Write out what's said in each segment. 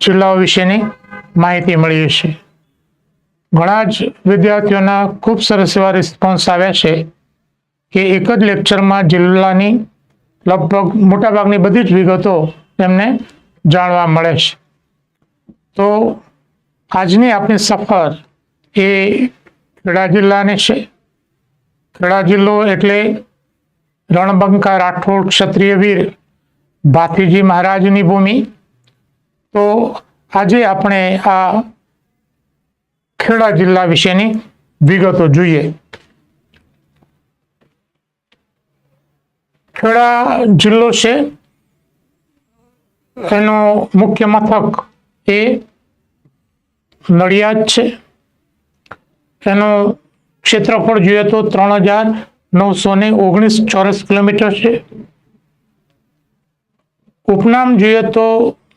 જિલ્લાઓ વિશેની માહિતી મળી છે ઘણા જ વિદ્યાર્થીઓના ખૂબ સરસ એવા રિસ્પોન્સ આવ્યા છે કે એક જ લેક્ચરમાં જિલ્લાની લગભગ મોટાભાગની બધી જ વિગતો એમને જાણવા મળે છે. તો આજની આપણી સફર એ ખેડા જિલ્લાની છે. ખેડા જિલ્લો એટલે રણબંકા રાઠોડ ક્ષત્રિય વીર ભાતીજી મહારાજની ભૂમિ તો આજે આપણે આ ખેડા જિલ્લા વિશેની વિગતો જોઈએ. ખેડા જિલ્લો છે. એનો મુખ્ય મથક એ નડિયાદ છે. એનું ક્ષેત્રફળ જોઈએ તો ત્રણ હજાર નવસો ને ઓગણીસ ચોરસ કિલોમીટર છે. ઉપનામ જોઈએ તો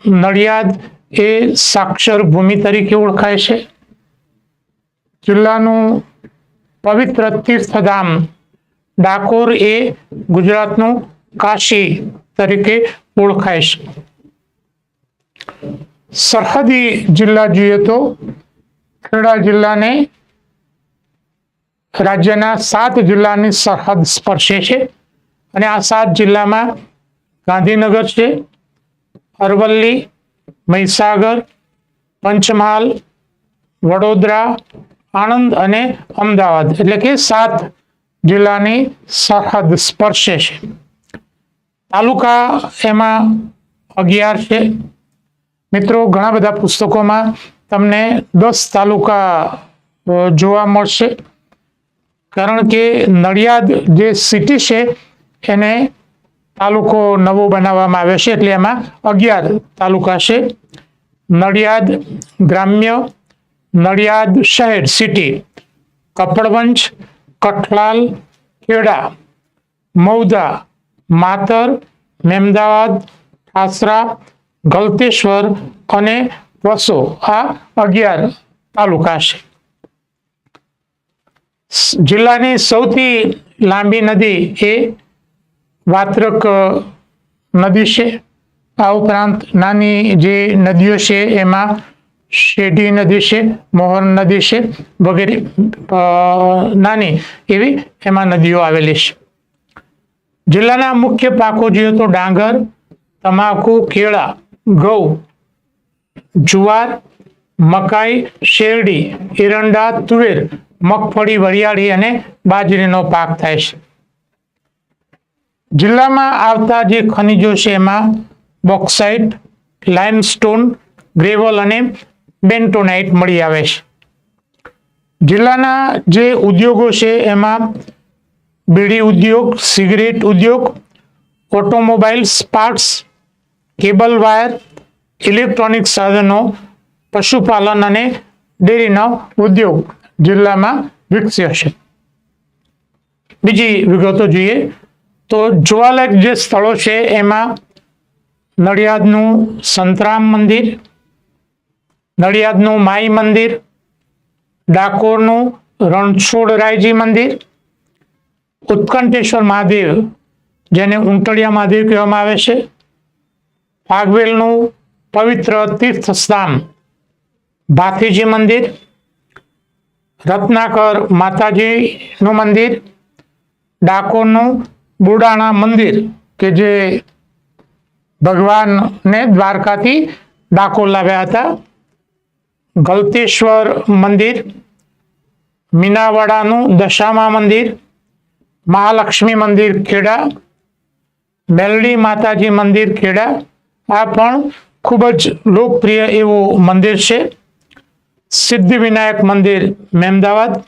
નડિયાદ એ સાક્ષર ભૂમિ તરીકે ઓળખાય છે. જિલ્લાનું પવિત્ર તીર્થધામ ડાકોર એ ગુજરાતનું કાશી તરીકે ઓળખાય છે. સરહદી જિલ્લા જોઈએ તો ખેડા જિલ્લાને રાજ્યના સાત જિલ્લાની સરહદ સ્પર્શે છે અને આ સાત જિલ્લામાં ગાંધીનગર છે અરવલ્લી, મહીસાગર, પંચમહાલ, વડોદરા, આણંદ અને અમદાવાદ. એટલે કે સાત જિલ્લાની સરહદ સ્પર્શે છે. તાલુકા એમાં અગિયાર છે. મિત્રો, ઘણા બધા પુસ્તકોમાં તમને દસ તાલુકા જોવા મળશે. કારણ કે નડિયાદ જે સિટી છે, એને તાલુકો નવો બનાવવામાં આવ્યો છે એટલે એમાં અગિયાર તાલુકા છે. નડિયાદ ગ્રામ્ય, નડિયાદ શહેર સિટી કપડવંજ, કઠલાલ, ખેડા. મૌદા માતર, મેમદાવાદ ઠાસરા ગલતેશ્વર અને વસો આ અગિયાર તાલુકા છે. જિલ્લાની સૌથી લાંબી નદી એ વાત્રક નદી છે. આ ઉપરાંત નાની જે નદીઓ છે એમાં શેઢી નદી છે મોહન નદી છે, વગેરે નાની એવી એમાં નદીઓ આવેલી છે. જિલ્લાના મુખ્ય પાકો જોઈએ તો ડાંગર, તમાકુ, કેળા, ઘઉં, જુવાર, મકાઈ, શેરડી, એરંડા, તુવેર, મગફળી, વરિયાળી અને બાજરીનો પાક થાય છે. જિલ્લામાં આવતા જે ખનિજો છે એમાં બોક્સાઇટ લાઇમસ્ટોન ગ્રેવલ અને બેન્ટોનાઇટ મળી આવે છે. જિલ્લાના જે ઉદ્યોગો છે એમાં બીડી ઉદ્યોગ, સિગરેટ ઉદ્યોગ automobiles parts cable wire electronic સાધનો, પશુપાલન અને ડેરીનો ઉદ્યોગ જિલ્લામાં વિકસ્યો છે. બીજી વિગતો જોઈએ. તો જોવાલાયક જે સ્થળો છે, એમાં નડિયાદનું સંતરામ મંદિર, નડિયાદનું માઈ મંદિર, ડાકોરનું રણછોડરાયજી મંદિર, ઉત્કંઠેશ્વર મહાદેવ, જેને ઉંટળિયા મહાદેવ કહેવામાં આવે છે, ફાગવેલનું પવિત્ર તીર્થ સ્થાન ભાથીજી મંદિર, રત્નાકર માતાજીનું મંદિર, ડાકોરનું બુડાણા મંદિર કે જે ભગવાનને દ્વારકાથી ડાકોર લાવ્યા હતા. ગલતેશ્વર મંદિર, મીનાવાડાનું દશામા મંદિર, મહાલક્ષ્મી મંદિર ખેડા મેલડી માતાજી મંદિર ખેડા. આ પણ ખૂબ જ લોકપ્રિય એવું મંદિર છે. સિદ્ધિવિનાયક મંદિર મહેમદાવાદ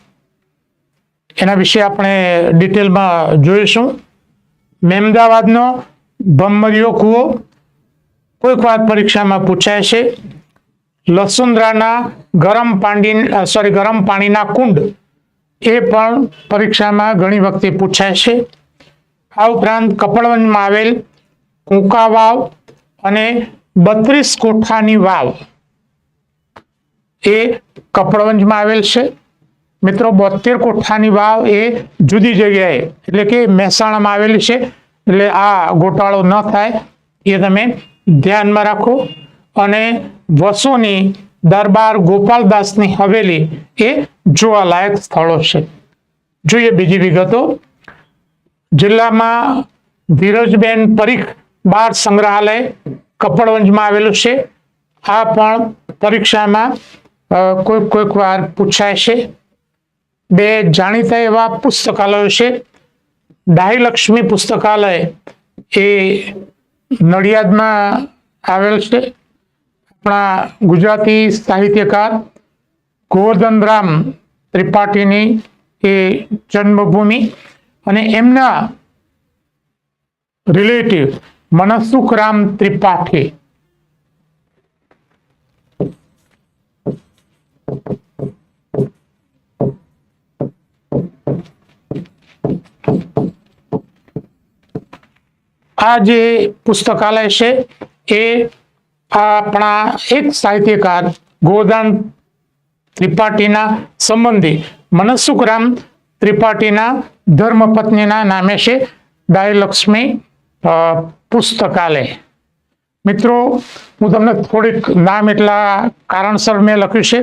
એના વિશે આપણે ડિટેલમાં જોઈશું. મહેમદાવાદનો ભમરિયો કૂવો કોઈક વાર પરીક્ષામાં પૂછાય છે. લસુંદરાના ગરમ પાણી સોરી ગરમ પાણીના કુંડ એ પણ પરીક્ષામાં ઘણી વખતે પૂછાય છે. આ ઉપરાંત કપડવંજમાં આવેલ કુંકા વાવ અને બત્રીસ કોઠાની વાવ એ કપડવંજમાં આવેલ છે. મિત્રો બોતેર કોઠાની વાવ એ જુદી જગ્યાએ, એટલે કે મહેસાણામાં આવેલી છે, એટલે આ ગોટાળો ન થાય, એ તમે ધ્યાનમાં રાખો. અને વસુની દરબાર ગોપાલદાસની હવેલી એ જોવાલાયક સ્થળો છે. જોઈએ બીજી વિગતો. જિલ્લામાં ધીરજબેન પરીખ બાર સંગ્રહાલય કપડવંજમાં આવેલું છે. આ પણ પરીક્ષામાં કોઈક કોઈક વાર પૂછાય છે. બે જાણીતા એવા પુસ્તકાલયો છે. ડાહીલક્ષ્મી પુસ્તકાલય એ નડિયાદમાં આવેલ છે. આપણા ગુજરાતી સાહિત્યકાર ગોવર્ધનરામ ત્રિપાઠીની એ જન્મભૂમિ અને એમના રિલેટિવ મનસુખરામ ત્રિપાઠી આ જે પુસ્તકાલય છે એ આપણા એક સાહિત્યકાર ગોદાન ત્રિપાઠીના સંબંધી મનસુખરામ ત્રિપાઠીના ધર્મપત્નીના નામે છે દાયલક્ષ્મી પુસ્તકાલય. મિત્રો, હું તમને થોડીક નામ એટલા કારણસર મેં લખ્યું છે.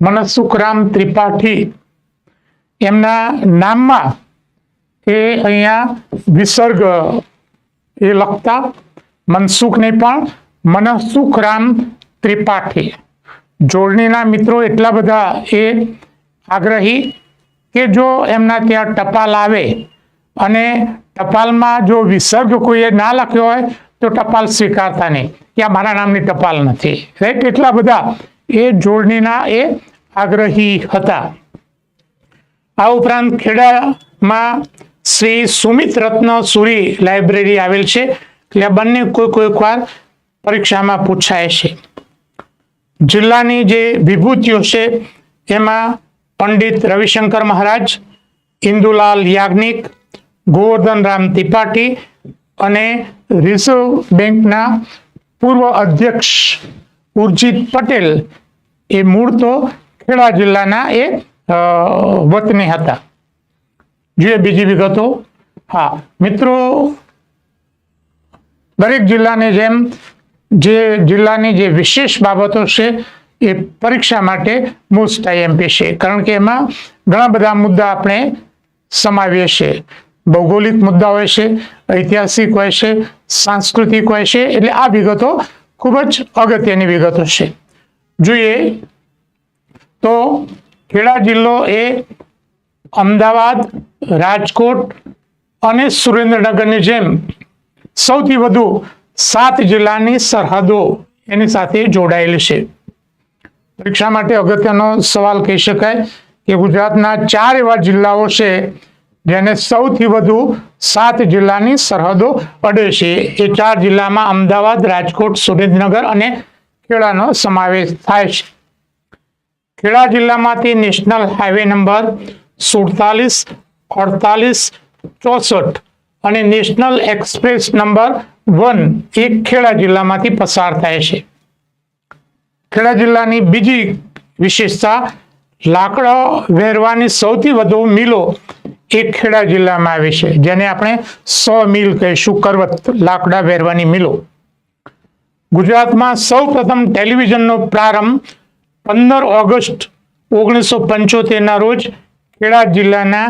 મનસુખરામ ત્રિપાઠી એમના નામમાં એ અહીંયા વિસર્ગ, એ લખતા મનસુખને પણ મનસુખરામ ત્રિપાઠી. જોડણીના મિત્રો એટલા બધા એ આગ્રહી કે જો એમના ત્યાં ટપાલ આવે અને ટપાલમાં જો વિસર્ગ કોઈએ ના લખ્યો હોય, તો ટપાલ સ્વીકારતા નહીં. કે મારા નામની ટપાલ નથી. રાઈટ એટલા બધા એ જોડણીના એ આગ્રહી હતા. આ ઉપરાંત ખેડામાં શ્રી સુમિત રત્ન સુરી લાઇબ્રેરી આવેલ છે. એટલે બંને કોઈ કોઈક વાર પરીક્ષામાં પૂછાય છે. જિલ્લાની જે વિભૂતિઓ છે, એમાં પંડિત રવિશંકર મહારાજ, ઇન્દુલાલ યાજ્ઞિક ગોવર્ધનરામ ત્રિપાઠી અને રિઝર્વ બેંકના પૂર્વ અધ્યક્ષ ઉર્જિત પટેલ. એ મૂળ તો ખેડા જિલ્લાના એ વતની હતા. જોઈએ બીજી વિગતો, હા, મિત્રો, દરેક જિલ્લાની જેમ જે જિલ્લાની જે વિશેષ બાબતો છે, એ પરીક્ષા માટે મોસ્ટ આઈએમપી છે. કારણ કે એમાં ઘણા બધા મુદ્દા આપણે સમાવીએ છીએ. ભૌગોલિક મુદ્દા હોય છે, ઐતિહાસિક હોય છે, સાંસ્કૃતિક હોય છે, એટલે આ વિગતો ખૂબ જ અગત્યની વિગતો છે. જોઈએ તો ખેડા જિલ્લો એ અમદાવાદ, રાજકોટ અને સુરેન્દ્રનગરની જેમ સૌથી વધુ સાત જિલ્લાની સરહદો એની સાથે જોડાયેલી છે. પરીક્ષા માટે અગત્યનો સવાલ કહી શકાય કે ગુજરાતના ચાર એવા જિલ્લાઓ છે જેને સૌથી વધુ સાત જિલ્લાની સરહદો અડે છે. એ ચાર જિલ્લામાં અમદાવાદ, રાજકોટ, સુરેન્દ્રનગર અને ખેડાનો સમાવેશ થાય છે. ખેડા જિલ્લામાંથી નેશનલ હાઈવે નંબર સુડતાલીસ, અડતાલીસ, ચોસઠ અને નેશનલ એક્સપ્રેસ નંબર વન એક ખેડા જિલ્લામાંથી પસાર થાય છે. ખેડા જિલ્લાની બીજી વિશેષતા, લાકડા વેરવાની સૌથી વધુ મિલો એક ખેડા જિલ્લામાં આવે છે, જેને આપણે સો મિલ કહીશું, કરવત લાકડા વેરવાની મિલો. ગુજરાતમાં સૌ પ્રથમ ટેલિવિઝનનો પ્રારંભ પંદર ઓગસ્ટ ઓગણીસો પંચોતેરના રોજ ખેડા જિલ્લાના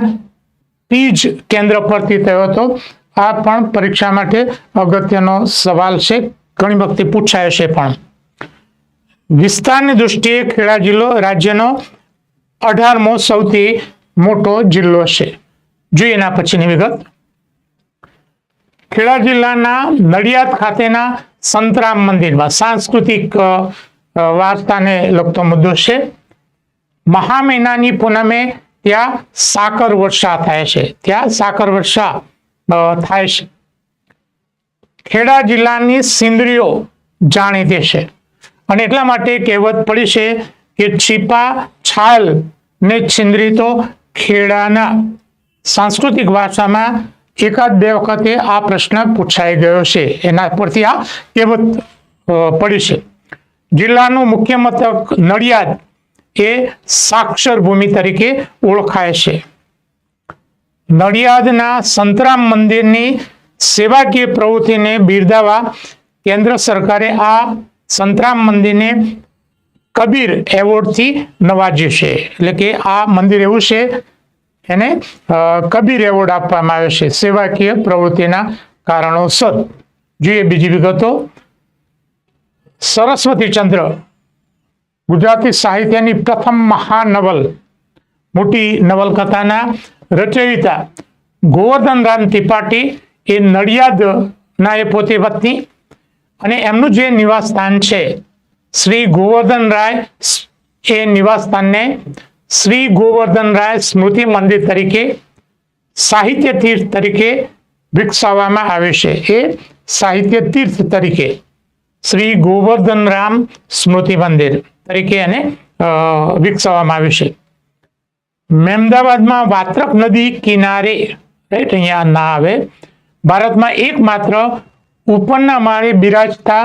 પીજ કેન્દ્ર પરથી થયો હતો. આ પણ પરીક્ષા માટે અગત્યનો સવાલ છે. ઘણી વખતે પૂછાય છે પણ. વિસ્તારની દૃષ્ટિએ ખેડા જિલ્લો રાજ્યનો અઢારમો સૌથી મોટો જિલ્લો છે. જોઈએ એના પછીની વિગત. ખેડા જિલ્લાના નડિયાદ ખાતેના સંતરામ મંદિરમાં સાંસ્કૃતિક વાર્તાને લગતો મુદ્દો છે. મહા મહિનાની પૂનમે ત્યાં સાકર વર્ષા થાય છે. ત્યાં સાકર વર્ષા થાય છે. ખેડા જિલ્લાની સિંદરીઓ જાણીતી છે. અને એટલા માટે કહેવત પડી છે કે છીપા, છાલ ને છિંદરી તો ખેડાના. સાંસ્કૃતિક ભાષામાં એકાદ બે વખતે આ પ્રશ્ન પૂછાઈ ગયો છે. એના પરથી આ કહેવત પડી છે. જિલ્લાનું મુખ્ય મથક નડિયાદ એ સાક્ષર ભૂમિ તરીકે ઓળખાય છે. નડિયાદના સંતરામ મંદિરની સેવાકીય પ્રવૃત્તિને બિરદાવા કેન્દ્ર સરકારે આ સંતરામ મંદિરને કબીર એવોર્ડથી નવાજ્યું છે. એટલે કે આ મંદિર એવું છે, એને કબીર એવોર્ડ આપવામાં આવ્યો છે. સેવાકીય પ્રવૃત્તિના કારણોસર. જોઈએ બીજી વિગતો. સરસ્વતી ચંદ્ર, ગુજરાતી સાહિત્યની પ્રથમ મહાનવલ, મોટી નવલકથાના રચયિતા ગોવર્ધન રામ ત્રિપાઠી એ નડિયાદના એ પોતે વતની અને એમનું જે નિવાસસ્થાન છે, શ્રી ગોવર્ધન રાય એ નિવાસ સ્થાનને શ્રી ગોવર્ધન રાય સ્મૃતિ મંદિર તરીકે, સાહિત્ય તીર્થ તરીકે વિકસાવવામાં આવે છે. એ સાહિત્ય તીર્થ તરીકે શ્રી ગોવર્ધન રામ સ્મૃતિ મંદિર તરીકે એને વિકસાવવામાં આવ્યું છે. મહેમદાવાદમાં વાત્રક નદી કિનારે રાઈટ અહીંયા ના આવે, ભારતમાં એકમાત્ર ઉપરના માળે બિરાજતા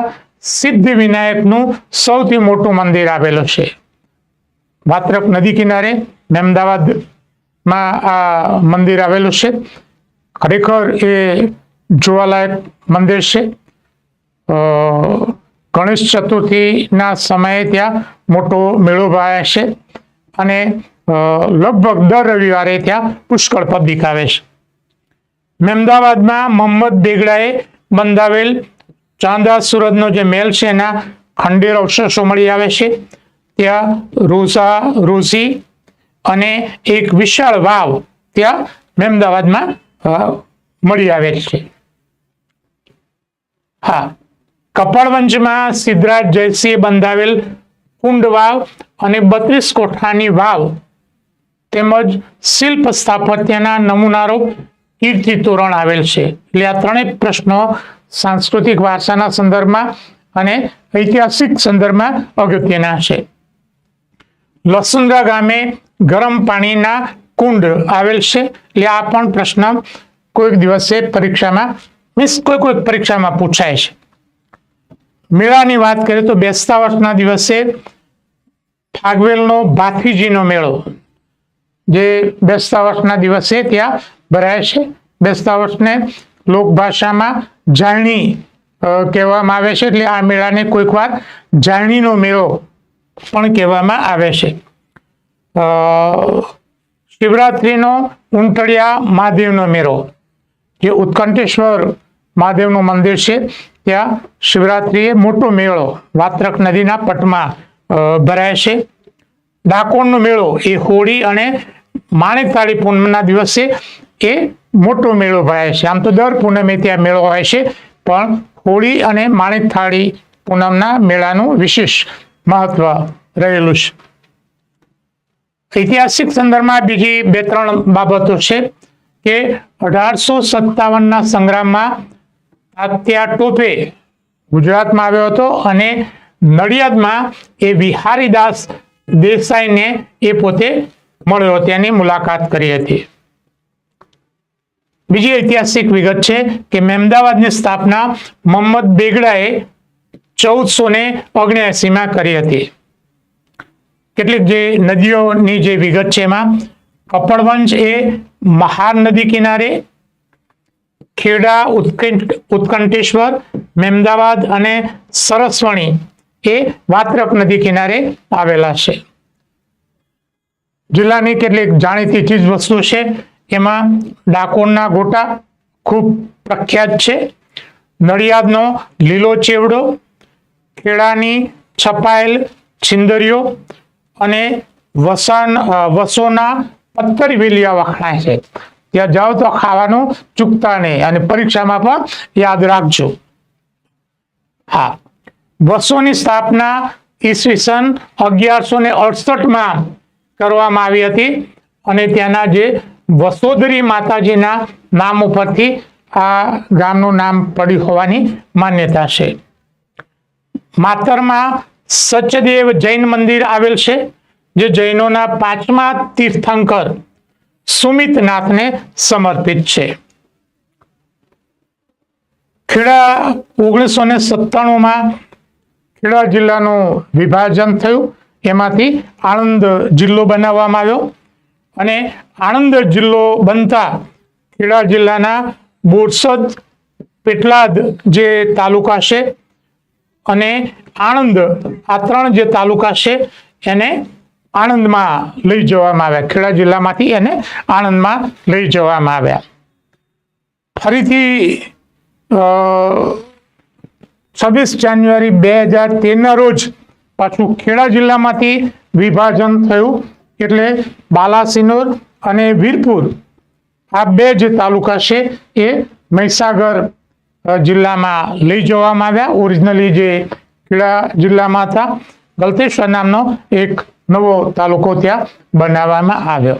સિદ્ધ વિનાયકનું સૌથી મોટું મંદિર આવેલું છે. વાત્રક નદી કિનારે મહેમદાવાદમાં આ મંદિર આવેલું છે. ખરેખર એ જોવાલાયક મંદિર છે. ગણેશ ચતુર્થીના સમયે ત્યાં મોટો મેળો ભરાય છે અને લગભગ દર રવિવારે ત્યાં પુષ્કળ પબ્લિક આવે છે. મહેમદાવાદમાં મોહમ્મદ બેગડાએ બંધાવેલ ચાંદા સુરતનો જે મેલ છે એના ખંડેર અવશેષો મળી આવે છે. ત્યાં રોસા રોસી અને એક વિશાળ વાવ ત્યાં મહેમદાવાદમાં મળી આવે છે. હા. કપડવંજમાં સિદ્ધરાજ જયસિંહે બંધાવેલ કુંડ વાવ અને બત્રીસ કોઠાની વાવ તેમજ શિલ્પ સ્થાપત્યના નમૂનારો કીર્તિ તોરણ આવેલ છે. એટલે આ ત્રણેય પ્રશ્નો સાંસ્કૃતિક વારસાના સંદર્ભમાં અને ઐતિહાસિક સંદર્ભમાં અગત્યના છે. લસુંદા ગામે ગરમ પાણીના કુંડ આવેલ છે. એટલે આ પણ પ્રશ્ન કોઈક દિવસે પરીક્ષામાં, મીન્સ કોઈ કોઈક પરીક્ષામાં પૂછાય છે. મેળાની વાત કરીએ તો બેસતા વર્ષના દિવસે ફાગવેલનો ભાથીજીનો મેળો, જે બેસતા વર્ષના દિવસે ત્યાં ભરાય છે. બેસતા વર્ષને લોકભાષામાં જાળણી કહેવામાં આવે છે. એટલે આ મેળાને કોઈક વાર જાણીનો મેળો પણ કહેવામાં આવે છે. શિવરાત્રિનો ઉંટળિયા મહાદેવનો મેળો, જે ઉત્કંઠેશ્વર મહાદેવનું મંદિર છે. ત્યાં શિવરાત્રિએ મોટો મેળો વાત્રક નદીના પટમાં ભરાય છે. ડાકોરનો મેળો એ હોળી અને માણેકતાળી પૂનમના દિવસે એ મોટો મેળો ભરાય છે. આમ તો દર પૂનમે ત્યાં મેળો હોય છે, પણ હોળી અને માણેકતાળી પૂનમના મેળાનું વિશેષ મહત્વ રહેલું છે. ઐતિહાસિક સંદર્ભમાં બીજી બે ત્રણ બાબતો છે કે અઢારસો સત્તાવનના સંગ્રામમાં તાત્યા ટોપે ગુજરાતમાં આવ્યો હતો અને નડિયાદમાં એ વિહારીદાસ દેસાઈને એ પોતે મળ્યો તેની મુલાકાત કરી હતી. બીજી ઐતિહાસિક વિગત છે કે મહેમદાવાદની સ્થાપના મોહમ્મદ બેગડાએ ચૌદસો ને ઓગણ્યાસીમાં કરી હતી. કેટલીક જે નદીઓની જે વિગત છે એમાં કપડવંશ એ મહાર નદી કિનારે ખેડા ઉત્કંઠેશ્વર મહેમદાવાદ અને સરસવણી એ વાત્રક નદી કિનારે આવેલા છે. જિલ્લાની કેટલીક જાણીતી ચીજ વસ્તુ છે. એમાં ડાકોરના ગોટા ખૂબ પ્રખ્યાત છે. નડિયાદનો લીલો ચેવડો, ખેડાની છપાયેલ છિંદરીઓ અને વસાન વસોના પથ્થર વેલિયા વખણાય છે. ત્યાં જાઓ તો ખાવાનું ચૂકતા નહીં. અને પરીક્ષામાં પણ યાદ રાખજો. હા. બસોની સ્થાપના ઈસવીસન અગિયારસો ને અડસઠમાં કરવામાં આવી હતી. અને ત્યાંના જે વસોદરી માતાજીના નામ ઉપરથી આ ગામનું નામ પડ્યું હોવાની માન્યતા છે. માતરમાં સચદેવ જૈન મંદિર આવેલ છે, જે જૈનોના પાંચમા તીર્થંકર સુમિતનાથને સમર્પિત છે. ખેડા ઓગણીસો ને સત્તાણુંમાં ખેડા જિલ્લાનું વિભાજન થયું. એમાંથી આણંદ જિલ્લો બનાવવામાં આવ્યો અને આણંદ જિલ્લો બનતા ખેડા જિલ્લાના બોરસદ પેટલાદ જે તાલુકા છે અને આણંદ આ ત્રણ જે તાલુકા છે એને આણંદમાં લઈ જવામાં આવ્યા. ખેડા જિલ્લામાંથી એને આણંદમાં લઈ જવામાં આવ્યા. ફરીથી છવ્વીસ જાન્યુઆરી બે હજાર તેરના રોજ પાછું ખેડા જિલ્લામાંથી વિભાજન થયું. એટલે બાલાસિનોર અને વીરપુર, આ બે જે તાલુકા છે એ મહીસાગર જિલ્લામાં લઈ જવામાં આવ્યા. ઓરિજિનલી જે ખેડા જિલ્લામાં હતા, ગલતેશ્વર નામનો એક નવો તાલુકો ત્યાં બનાવવામાં આવ્યો.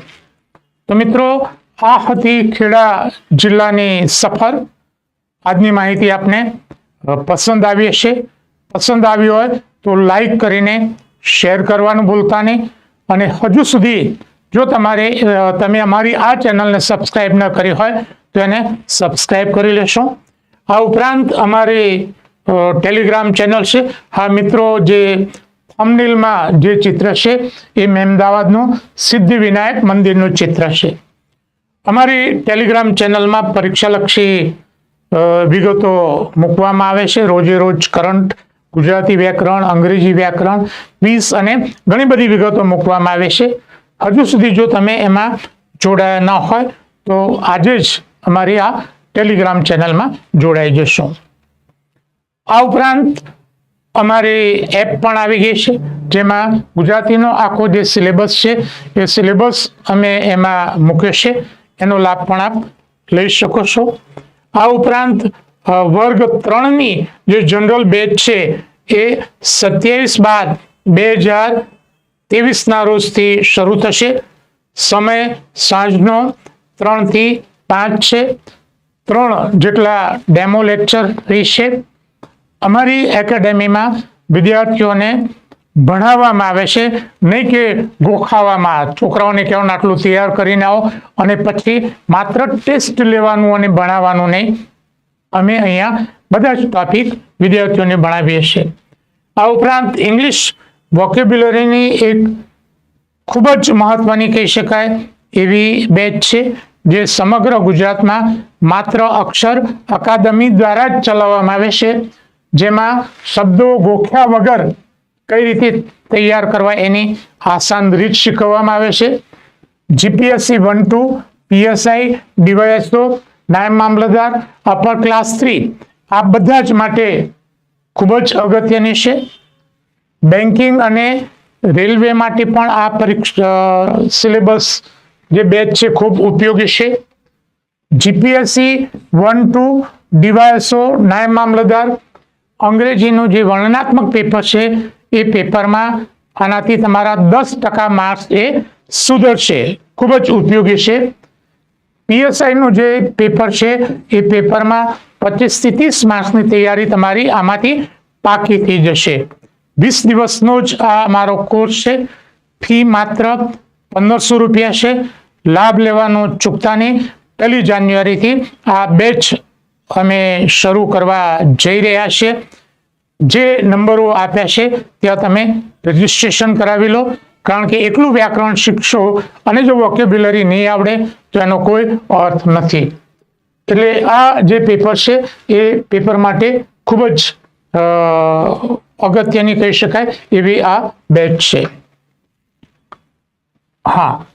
તો મિત્રો, આ હતી ખેડા જિલ્લાની સફર. આજની માહિતી આપને પસંદ આવી હશે. પસંદ આવી હોય તો લાઈક કરીને શેર કરવાનું ભૂલતા નહીં. અને હજુ સુધી જો તમારે તમે અમારી આ ચેનલને સબસ્ક્રાઈબ ન કરી હોય, તો એને સબસ્ક્રાઈબ કરી લેશો. આ ઉપરાંત અમારી ટેલિગ્રામ ચેનલ છે. હા, મિત્રો, જે થંબનેલમાં જે ચિત્ર છે, એ મહેમદાવાદનું સિદ્ધિવિનાયક મંદિરનું ચિત્ર છે. અમારી ટેલિગ્રામ ચેનલમાં પરીક્ષાલક્ષી વિગતો મૂકવામાં આવે છે. રોજે રોજ કરંટ, ગુજરાતી વ્યાકરણ, અંગ્રેજી વ્યાકરણ, ક્વિઝ અને ઘણી બધી વિગતો મૂકવામાં આવે છે. હજુ સુધી જો તમે એમાં જોડાયા ન હોય, તો આજે જ અમારી આ ટેલિગ્રામ ચેનલમાં જોડાઈ જશો. આ ઉપરાંત અમારી એપ પણ આવી ગઈ છે, જેમાં ગુજરાતીનો આખો જે સિલેબસ છે, એ સિલેબસ અમે એમાં મૂક્યો છે. એનો લાભ પણ આપ લઈ શકો છો. આ ઉપરાંત વર્ગ ત્રણની જે જનરલ બેચ છે, એ સત્યાવીસ બાર બે હજાર ત્રેવીસના રોજથી શરૂ થશે. સમય સાંજનો ત્રણથી પાંચ છે. ત્રણ જેટલા ડેમો લેક્ચર રહેશે. અમારી એકેડેમીમાં વિદ્યાર્થીઓને ભણાવવામાં આવે છે, નહીં કે ગોખાવામાં. છોકરાઓને કહેવાનું આટલું તૈયાર કરીને આવો અને પછી માત્ર ટેસ્ટ લેવાનું અને ભણાવવાનું નહીં. અમે અહીંયા બધા જ ટોપિક વિદ્યાર્થીઓને ભણાવીએ છીએ. આ ઉપરાંત ઇંગ્લિશ વોકેબ્યુલરીની એક ખૂબ જ મહત્વની કહી શકાય એવી બેચ છે, જે સમગ્ર ગુજરાતમાં માત્ર અક્ષર અકાદમી દ્વારા જ ચલાવવામાં આવે છે. જેમાં શબ્દો ગોખ્યા વગર કઈ રીતે તૈયાર કરવા એની આસાન રીત શીખવવામાં આવે છે? GPSC one two PSI DYSO નાયબ મામલતદાર અપર ક્લાસ થ્રી આ બધા જ માટે ખૂબ જ અગત્યની છે. બેન્કિંગ અને રેલવે માટે પણ આ પરીક્ષા સિલેબસ જે બેચ છે ખૂબ ઉપયોગી છે. જીપીએસસી વન ટુ ડીવાયએસઓ નાયબ મામલતદાર અંગ્રેજીનું જે વર્ણનાત્મક પેપર છે, એ પેપરમાં આનાથી તમારા દસ ટકા માર્ક્સ એ સુધરશે. ખૂબ જ ઉપયોગી છે. પીએસઆઈનું જે પેપર છે, એ પેપરમાં પચીસથી ત્રીસ માર્ક્સની તૈયારી તમારી આમાંથી પાકી થઈ જશે. વીસ દિવસનો જ આ મારો કોર્સ છે. ફી માત્ર પંદરસો રૂપિયા છે. લાભ લેવાનો ચૂકતા નહીં. પહેલી જાન્યુઆરીથી આ બેચ અમે શરૂ કરવા જઈ રહ્યા છીએ જે નંબરો આપ્યા છે, ત્યાં તમે રજીસ્ટ્રેશન કરાવી લો. કારણ કે એકલું વ્યાકરણ શીખશો અને જો વોકેબ્યુલરી નહીં આવડે, તો એનો કોઈ અર્થ નથી. એટલે આ જે પેપર છે, એ પેપર માટે ખૂબ જ અગત્યની કહી શકાય એવી આ બેચ છે. હા.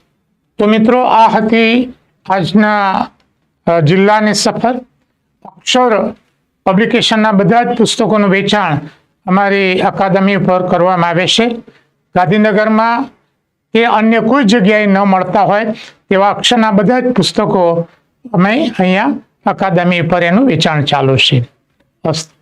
તો મિત્રો, આ હતી આજના જિલ્લાની સફર. અક્ષર પબ્લિકેશનના બધા જ પુસ્તકોનું વેચાણ અમારી અકાદમી ઉપર કરવામાં આવે છે. ગાંધીનગરમાં કે અન્ય કોઈ જગ્યાએ ન મળતા હોય તેવા અક્ષરના બધા જ પુસ્તકો અમે અહીંયા અકાદમી ઉપર એનું વેચાણ ચાલુ છે. અસ્તુ